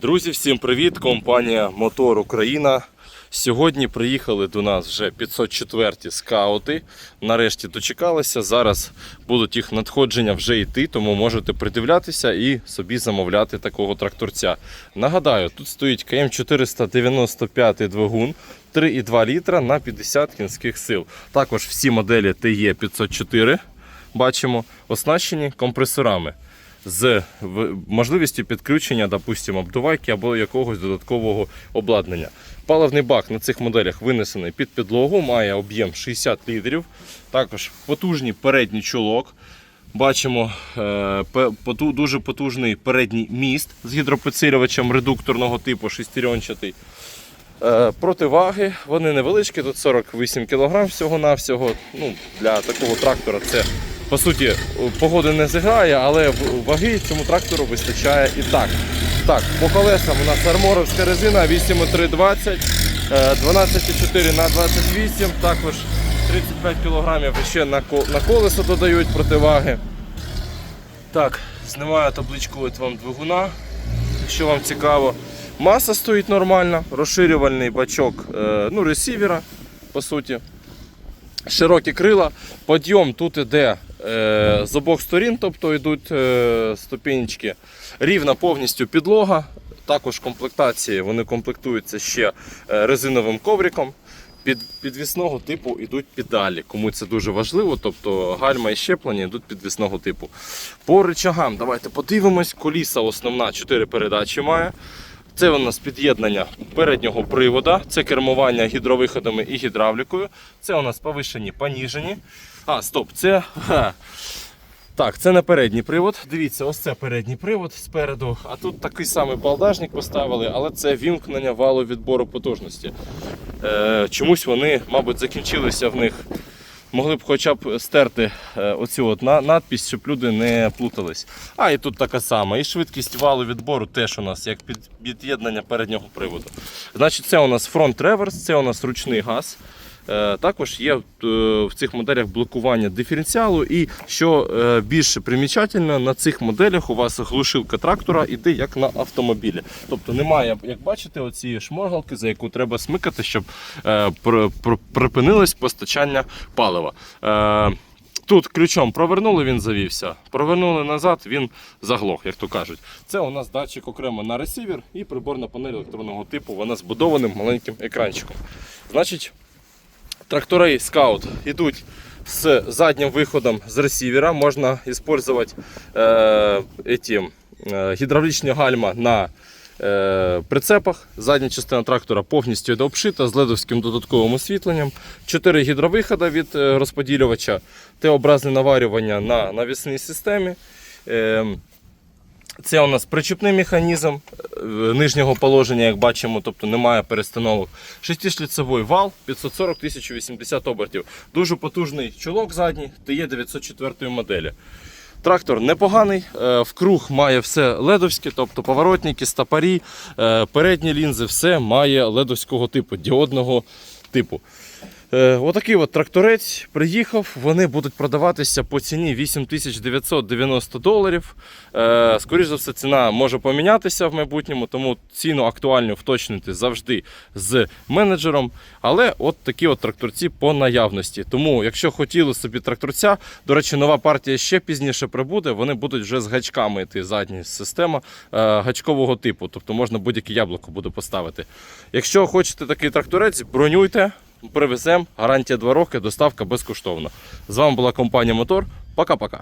Друзі, всім привіт! Компанія Мотор Україна. Сьогодні приїхали до нас вже 504 скаути. Нарешті дочекалися. Зараз будуть їх надходження вже йти, тому можете придивлятися і собі замовляти такого тракторця. Нагадаю, тут стоїть КМ 495 двигун 3,2 літра на 50 кінських сил. Також всі моделі TE 504 бачимо оснащені компресорами з можливістю підключення, допустимо, обдувайки або якогось додаткового обладнання. Паливний бак на цих моделях винесений під підлогу, має об'єм 60 літрів. Також потужний передній чолок. Бачимо е, дуже потужний передній міст з гідропідсилювачем редукторного типу шестеренчатий. Е, Противаги, вони невеличкі, тут 48 кг всього-навсього. Ну, для такого трактора це по суті погоди не зіграє, але ваги цьому трактору вистачає і так. Так, по колесам у нас арморовська резина 8,320, е, 12,4 на 28, також 35 кг ще на ко- колесо додають противаги. Так, знімаю табличку от вам двигуна, якщо вам цікаво. Маса стоїть нормально, розширювальний бачок е, ну, ресівера, по суті. Широкі крила. Подйом тут іде е, з обох сторін, тобто йдуть е, ступінечки. Рівна повністю підлога. Також комплектації вони комплектуються ще е, резиновим ковриком. Під підвісного типу йдуть педалі. Кому це дуже важливо, тобто гальма і щеплення йдуть підвісного типу. По рычагам давайте подивимось. Коліса основна 4 передачі має. Це у нас під'єднання переднього привода, це кермування гідровиходами і гідравлікою. Це у нас повишені, поніжені. А, стоп, це. Так, це не передній привод. Дивіться, ось це передній привод спереду. А тут такий самий балдажник поставили, але це вімкнення валу відбору потужності. Е, чомусь вони, мабуть, закінчилися в них. Могли б хоча б стерти е, оцю от надпись, щоб люди не плутались. А і тут така сама. І швидкість валу відбору теж у нас як під'єднання переднього приводу. Значить, це у нас фронт реверс, це у нас ручний газ. Е, Також є е, в цих моделях блокування диференціалу. І що е, більше примічательно, на цих моделях у вас глушилка трактора іде як на автомобілі. Тобто немає, як бачите, оці шморгалки, за яку треба смикати, щоб пр- пр- припинилось постачання палива. Тут ключом провернули, він завівся. Провернули назад, він заглох, як то кажуть. Це у нас датчик окремо на ресівер і приборна панель електронного типу. Вона з будованим маленьким екранчиком. Значить, трактори Scout йдуть з заднім виходом з ресівера. Можна використовувати е, е, гідравлічні гальма на е, прицепах. Задня частина трактора повністю йде обшита з ледовським додатковим освітленням. Чотири гідровиходи від розподілювача, Т-образне наварювання на навісній системі. Е, це у нас причіпний механізм е, нижнього положення, як бачимо, тобто немає перестановок. Шестишліцевий вал 540 1080 обертів. Дуже потужний чолок задній, ТЕ 904 моделі. Трактор непоганий, е, в круг має все ледовське, тобто поворотники, стопорі, е, передні лінзи, все має ледовського типу, діодного типу. Е, Отакий от тракторець приїхав. Вони будуть продаватися по ціні 8990 доларів. Е, Скоріше за все, ціна може помінятися в майбутньому, тому ціну актуальну вточнити завжди з менеджером. Але от такі от тракторці по наявності. Тому, якщо хотіли собі тракторця, до речі, нова партія ще пізніше прибуде. Вони будуть вже з гачками йти задня система е, гачкового типу, тобто можна будь-яке яблуко буде поставити. Якщо хочете такий тракторець, бронюйте. Привеземо, гарантія 2 роки, доставка безкоштовна. З вами була компанія Мотор. Пока-пока.